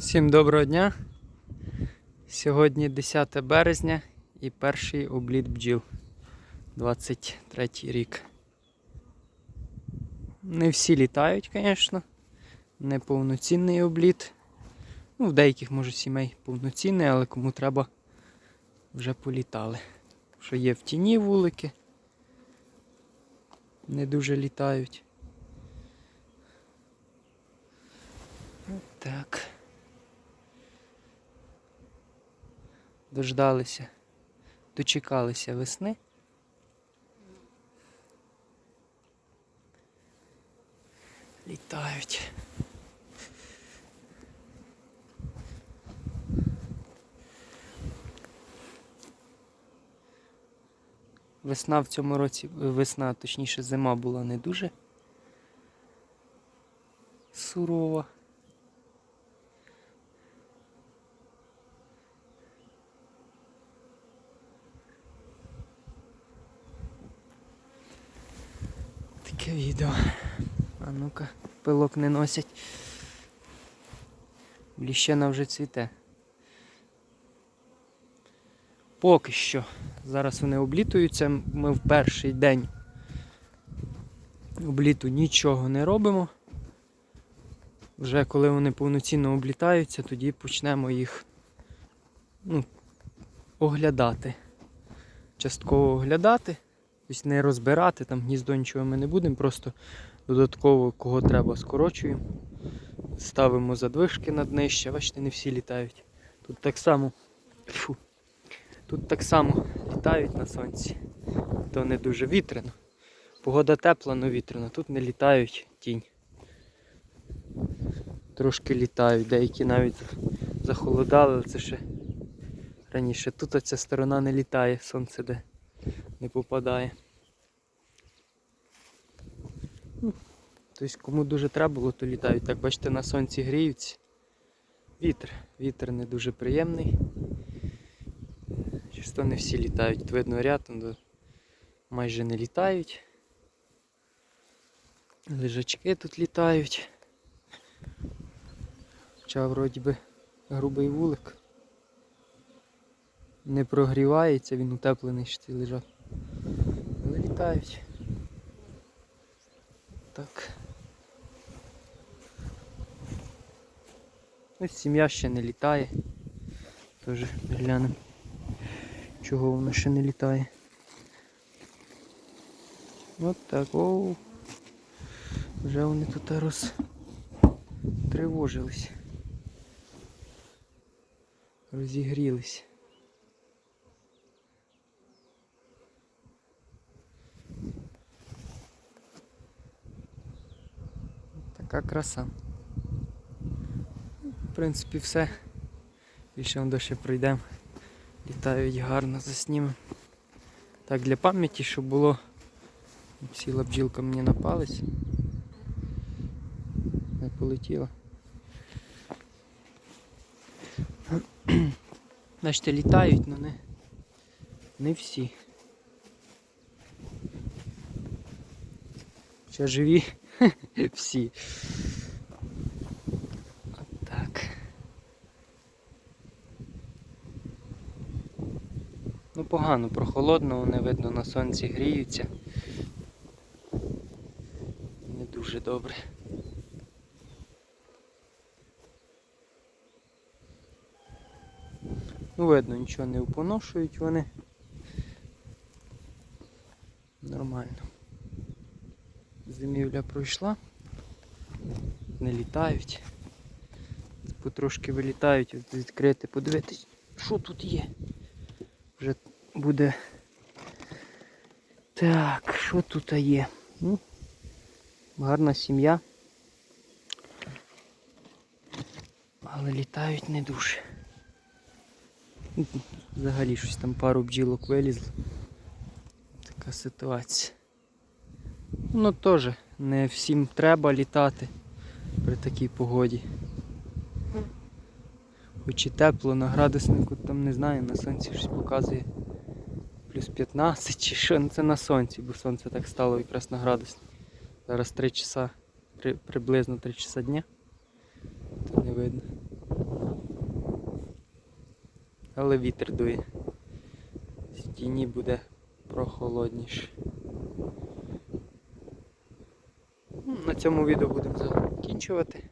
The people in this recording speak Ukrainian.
Всім доброго дня. Сьогодні 10 березня і перший обліт бджіл 23 рік. Не всі літають, звісно. Не повноцінний обліт. Ну, в деяких, може, сімей повноцінний, але кому треба, вже політали. Що є в тіні вулики. Не дуже літають. Так. Дождалися, дочекалися весни. Літають. Весна в цьому році, весна, точніше, зима була не дуже сурова. Таке відео. А ну-ка, пилок не носять. Бліщена вже цвіте. Поки що. Зараз вони облітуються. Ми в перший день обліту нічого не робимо. Вже коли вони повноцінно облітаються, тоді почнемо їх ну, оглядати. Частково оглядати. Тобто не розбирати, там гніздо нічого ми не будемо, просто додатково кого треба скорочуємо. Ставимо задвижки на днище, бачите, не всі літають. Тут так само фу, тут так само літають на сонці. То не дуже вітряно. Погода тепла, але вітряна. Тут не літають тінь. Трошки літають, деякі навіть захолодали, але це ще раніше. Тут ця сторона не літає, сонце де не попадає. Тобто кому дуже треба було, то літають. Так бачите, на сонці гріються. Вітер. Вітер не дуже приємний. Часто не всі літають. Тут видно ряд, майже не літають. Лежачки тут літають. Хоча вроді би грубий вулик. Не прогрівається, він утеплений ще ці лежать. Літають. Так. Ось сім'я ще не літає. Теж глянемо, чого вона ще не літає. От так, оу. Вже вони тут розтривожились. Розігрілись. Така краса. В принципі, все. Більше вон ще пройдемо. Літають гарно, заснімемо. Так, для пам'яті, щоб було. Сіла бджілка мені на палець. Не полетіла. Бачите, літають, але не, не всі. Ще живі всі. От так. Ну погано, прохолодно, вони видно на сонці гріються. Не дуже добре. Ну, видно, нічого не упоношують вони. Нормально. Зимівля пройшла. Не літають. Потрошки вилітають, відкрити, подивитись, що тут є. Вже буде. Так, що тут є? Ну, гарна сім'я. Але літають не дуже. Взагалі щось там пару бджілок вилізло. Така ситуація. Ну теж не всім треба літати при такій погоді. Хоч і тепло на градуснику, там не знаю, на сонці щось показує плюс 15 чи що, ну це на сонці, бо сонце так стало якраз на градусник. Зараз 3 часа, при, приблизно 3 часа дня, то не видно. але вітер дує. З тіні буде прохолодніше. Цьому відео будемо закінчувати.